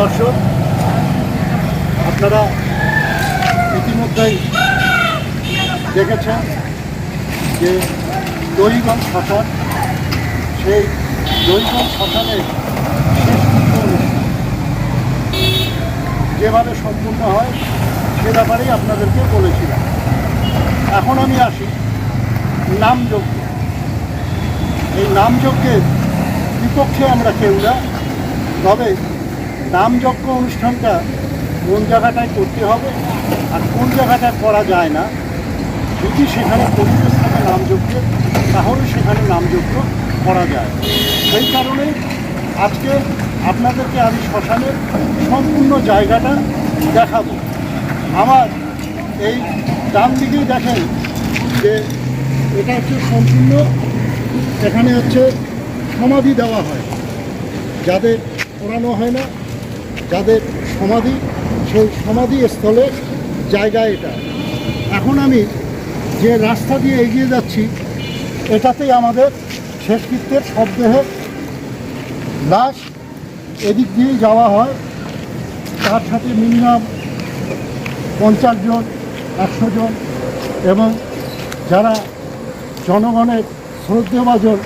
দর্শক, আপনারা ইতিমধ্যেই দেখেছেন যে দৈগঞ্জ শ্মশান, সেই দৈগঞ্জ শ্মশানের শেষ যেভাবে সম্পূর্ণ হয়, সে ব্যাপারেই আপনাদেরকে বলেছিলাম। এখন আমি আসি নামযজ্ঞ। এই নামযজ্ঞের বিপক্ষে আমরা কেউ না, তবে নামযজ্ঞ অনুষ্ঠানটা কোন জায়গাটায় করতে হবে আর কোন জায়গাটায় করা যায় না, যদি সেখানে পরিবেশ থাকে নামযজ্ঞের তাহলে সেখানে নামযজ্ঞ করা যায়। সেই কারণে আজকে আপনাদেরকে আমি শ্মশানের সম্পূর্ণ জায়গাটা দেখাবো। আমার এই ডান দিকেই দেখেন যে এটা হচ্ছে সম্পূর্ণ, এখানে হচ্ছে সমাধি দেওয়া হয়। যাদের পোড়ানো হয় না যাদের সমাধি, সেই সমাধি স্থলের জায়গা এটা। এখন আমি যে রাস্তা দিয়ে এগিয়ে যাচ্ছি, এটাতেই আমাদের শেষকৃত্যের শবদেহের লাশ এদিক দিয়েই যাওয়া হয়। তার সাথে মিনিমাম পঞ্চাশ জন, একশো জন এবং যারা জনগণের শ্রদ্ধেভাজন,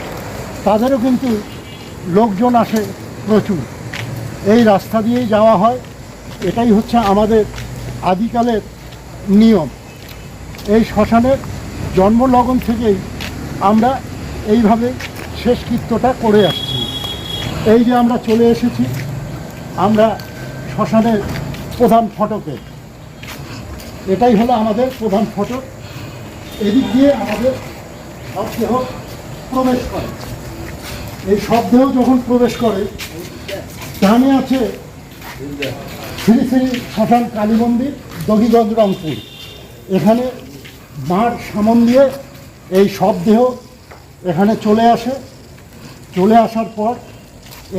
তাদেরও কিন্তু লোকজন আসে প্রচুর। এই রাস্তা দিয়েই যাওয়া হয়। এটাই হচ্ছে আমাদের আদিকালের নিয়ম। এই শ্মশানের জন্মলগ্ন থেকেই আমরা এইভাবে শেষকৃত্যটা করে আসছি। এই যে আমরা চলে এসেছি, আমরা শ্মশানের প্রধান ফটকে। এটাই হলো আমাদের প্রধান ফটক। এদিক দিয়ে আমাদের শবদেহ প্রবেশ করে। এই শবদেহ যখন প্রবেশ করে ডানে আছে শ্রী শ্রী শ্মশান কালী মন্দির দহিগঞ্জ রংপুর। এখানে মার সামন দিয়ে এই শবদেহ এখানে চলে আসে। চলে আসার পর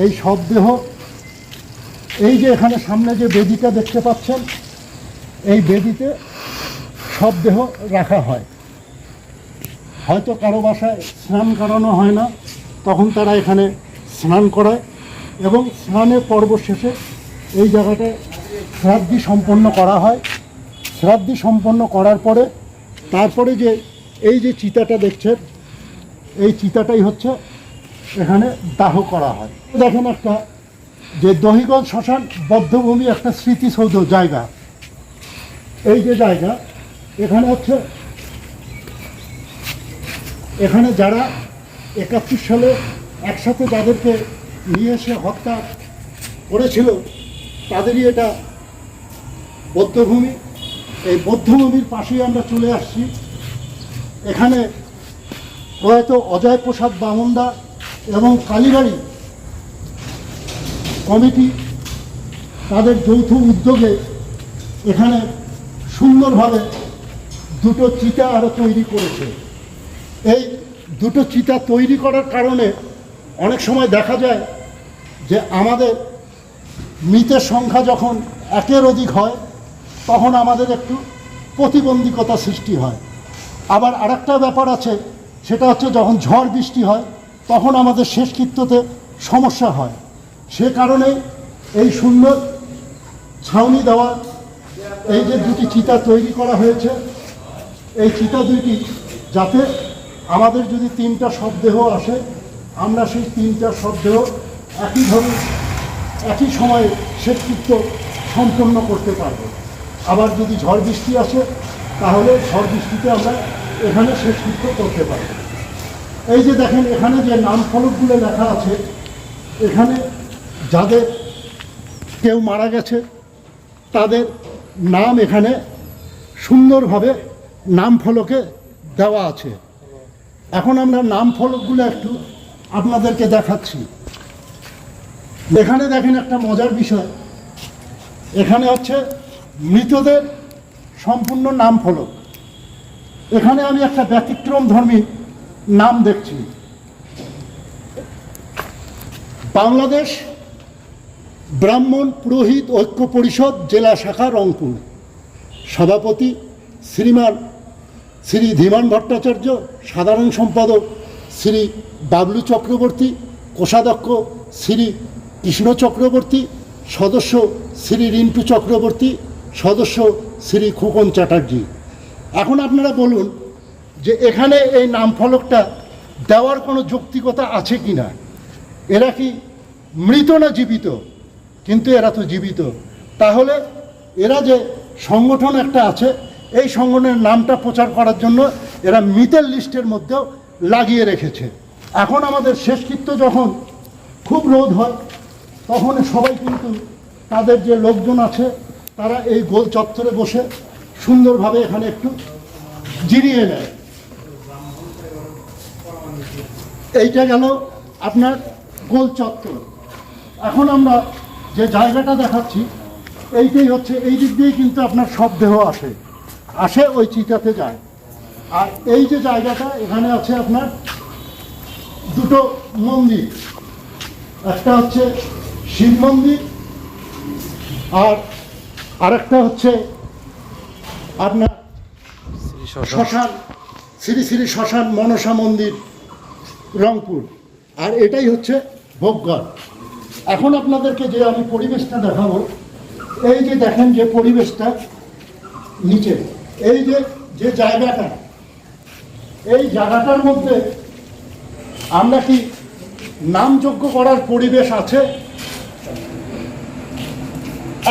এই শবদেহ এই যে এখানে সামনে যে বেদিটা দেখতে পাচ্ছেন, এই বেদিতে শবদেহ রাখা হয়। হয়তো কারও বাসায় স্নান করানো হয় না, তখন তারা এখানে স্নান করায়। এবং স্নানের পর্ব শেষে এই জায়গাটায় শ্রাদ্ধি সম্পন্ন করা হয়। শ্রাদ্ধি সম্পন্ন করার পরে তারপরে যে এই যে চিতাটা দেখছেন, এই চিতাটাই হচ্ছে এখানে দাহ করা হয়। দেখেন একটা যে দহিগঞ্জ শ্মশান, বদ্ধভূমি একটা স্মৃতিসৌধ জায়গা। এই যে জায়গা, এখানে হচ্ছে এখানে যারা একাত্তর সালে একসাথে যাদেরকে নিয়ে এসে হত্যা করেছিল, তাদেরই এটা বৌদ্ধভূমি। এই বৌদ্ধভূমির পাশেই আমরা চলে আসছি। এখানে প্রয়াত অজয় প্রসাদ বামুন্দা এবং কালীবাড়ি কমিটি তাদের যৌথ উদ্যোগে এখানে সুন্দরভাবে দুটো চিতা আরও তৈরি করেছে। এই দুটো চিতা তৈরি করার কারণে অনেক সময় দেখা যায় যে আমাদের মৃতের সংখ্যা যখন একের অধিক হয়, তখন আমাদের একটু প্রতিবন্ধকতা সৃষ্টি হয়। আবার আরেকটা ব্যাপার আছে, সেটা হচ্ছে যখন ঝড় বৃষ্টি হয়, তখন আমাদের শেষকৃত্যতে সমস্যা হয়। সে কারণে এই সুন্দর ছাউনি দেওয়া, এই যে দুটি চিতা তৈরি করা হয়েছে, এই চিতা দুইটি যাতে আমাদের যদি তিনটা শবদেহ আসে আমরা সেই তিনটা শবদেহ একইভাবে একই সময়ে শেষকৃত্য সম্পন্ন করতে পারব। আবার যদি ঝড় বৃষ্টি আসে, তাহলে ঝড় বৃষ্টিতে আমরা এখানে শেষকৃত্য করতে পারব। এই যে দেখেন, এখানে যে নাম ফলকগুলো লেখা আছে, এখানে যাদের কেউ মারা গেছে, তাদের নাম এখানে সুন্দরভাবে নাম ফলকে দেওয়া আছে। এখন আমরা নাম ফলকগুলো একটু আপনাদেরকে দেখাচ্ছি। এখানে দেখেন একটা মজার বিষয়। এখানে হচ্ছে মৃতদের সম্পূর্ণ নাম ফলক। এখানে আমি একটা ব্যতিক্রম ধর্মী নাম দেখছি। বাংলাদেশ ব্রাহ্মণ পুরোহিত ঐক্য পরিষদ জেলা শাখা রংপুর। সভাপতি শ্রীমান শ্রী ধীমান ভট্টাচার্য, সাধারণ সম্পাদক শ্রী বাবলু চক্রবর্তী, কোষাধ্যক্ষ শ্রী কৃষ্ণ চক্রবর্তী, সদস্য শ্রী রিন্টু চক্রবর্তী, সদস্য শ্রী খোকন চ্যাটার্জি। এখন আপনারা বলুন যে এখানে এই নাম ফলকটা দেওয়ার কোনো যৌক্তিকতা আছে কি না? এরা কি মৃত না জীবিত? কিন্তু এরা তো জীবিত। তাহলে এরা যে সংগঠন একটা আছে, এই সংগঠনের নামটা প্রচার করার জন্য এরা মৃতের লিস্টের মধ্যেও লাগিয়ে রেখেছে। এখন আমাদের শেষকৃত্য যখন খুব রোদ হয়, তখন সবাই কিন্তু তাদের যে লোকজন আছে, তারা এই গোল চত্বরে বসে সুন্দরভাবে এখানে একটু জিরিয়ে নেয়। এইটা গেল আপনার গোল চত্বর। এখন আমরা যে জায়গাটা দেখাচ্ছি, এইটাই হচ্ছে, এই দিক দিয়েই কিন্তু আপনার সব দেহ আসে। আসে ওই চিতাতে যায়। আর এই যে জায়গাটা এখানে আছে আপনার দুটো মন্দির। একটা হচ্ছে শিব মন্দির আর আরেকটা হচ্ছে আপনার শ্মশান শ্রী শ্রী শ্মশান মনসা মন্দির রংপুর। আর এটাই হচ্ছে ভোগঘর। এখন আপনাদেরকে যে আমি পরিবেশটা দেখাবো এই যে দেখেন যে পরিবেশটা নিচে এই যে যে জায়গাটা এই জায়গাটার মধ্যে আমরা কি নামযোগ্য করার পরিবেশ আছে?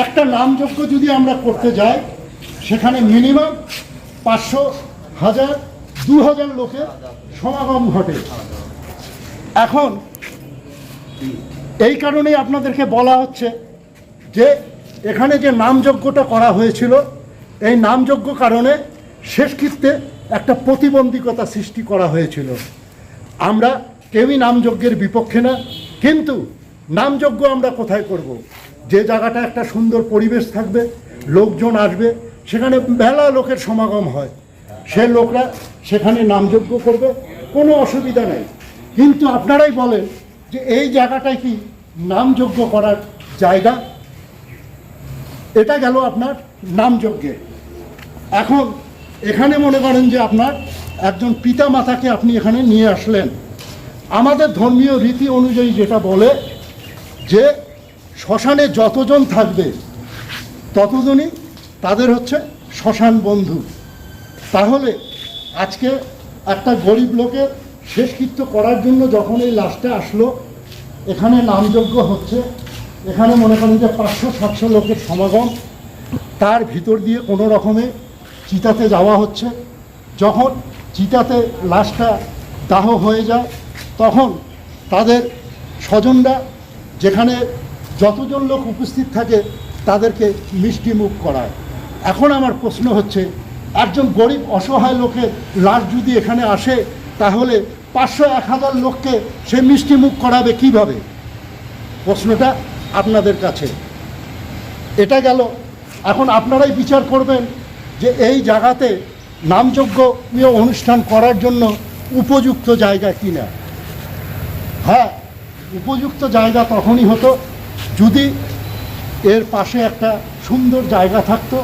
একটা নামযোগ্য যদি আমরা করতে যাই, সেখানে মিনিমাম পাঁচশো হাজার, দু হাজার লোকের সমাগম ঘটে। এখন এই কারণেই আপনাদেরকে বলা হচ্ছে যে, এখানে যে নামযজ্ঞটা করা হয়েছিল, এই নামযজ্ঞ কারণে শেষকৃত্যে একটা প্রতিবন্ধকতা সৃষ্টি করা হয়েছিল। আমরা কেউই নামযজ্ঞের বিপক্ষে না, কিন্তু নামযজ্ঞ আমরা কোথায় করব। যে জায়গাটা একটা সুন্দর পরিবেশ থাকবে, লোকজন আসবে, সেখানে মেলা লোকের সমাগম হয়। সে লোকরা সেখানে নামযজ্ঞ করবে, কোনো অসুবিধা নেই। কিন্তু আপনারাই বলেন যে এই জায়গাটায় কি নামযজ্ঞ করার জায়গা? এটা গেল আপনার নামযজ্ঞে। এখন এখানে মনে করেন যে আপনার একজন পিতা মাতাকে আপনি এখানে নিয়ে আসলেন। আমাদের ধর্মীয় রীতি অনুযায়ী যেটা বলে যে শ্মশানে যতজন থাকবে, ততজনই তাদের হচ্ছে শ্মশান বন্ধু। তাহলে আজকে একটা গরিব লোকের শেষকৃত্য করার জন্য যখন এই লাশটা আসলো, এখানে নামযজ্ঞ হচ্ছে, এখানে মনে করেন যে পাঁচশো সাতশো লোকের সমাগম, তার ভিতর দিয়ে কোনো রকমে চিতাতে যাওয়া হচ্ছে। যখন চিতাতে লাশটা দাহ হয়ে যায়, তখন তাদের স্বজনরা যেখানে যতজন লোক উপস্থিত থাকে, তাদেরকে মিষ্টি মুখ করায়। এখন আমার প্রশ্ন হচ্ছে, একজন গরিব অসহায় লোকের লাশ যদি এখানে আসে, তাহলে পাঁচশো এক হাজার লোককে সে মিষ্টি মুখ করাবে কীভাবে? প্রশ্নটা আপনাদের কাছে। এটা গেল। এখন আপনারাই বিচার করবেন যে এই জায়গাতে নামযজ্ঞীয় অনুষ্ঠান করার জন্য উপযুক্ত জায়গা কিনা? হ্যাঁ উপযুক্ত জায়গা তখনই হতো যদি এর পাশে একটা সুন্দর জায়গা থাকতো,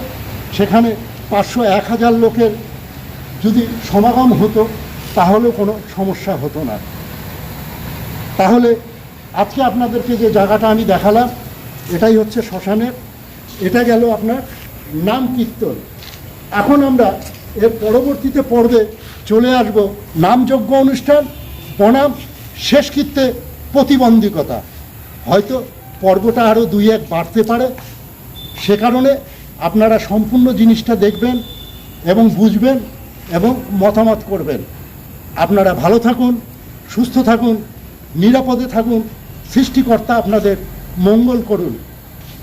সেখানে পাঁচশো এক হাজার লোকের যদি সমাগম হতো, তাহলেও কোনো সমস্যা হতো না। তাহলে আজকে আপনাদেরকে যে জায়গাটা আমি দেখালাম, এটাই হচ্ছে শ্মশানের, এটা গেল আপনার নাম কীর্তন। এখন আমরা এর পরবর্তীতে পর্বে চলে আসব নামযজ্ঞ অনুষ্ঠান, বনাম, শেষকৃত্যে প্রতিবন্ধকতা। হয়তো পর্বটা আরও দুই এক বাড়তে পারে। সে কারণে আপনারা সম্পূর্ণ জিনিসটা দেখবেন এবং বুঝবেন এবং মতামত করবেন। আপনারা ভালো থাকুন, সুস্থ থাকুন, নিরাপদে থাকুন, সৃষ্টিকর্তা আপনাদের মঙ্গল করুন।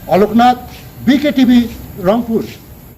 Aloknath BK TV Rangpur.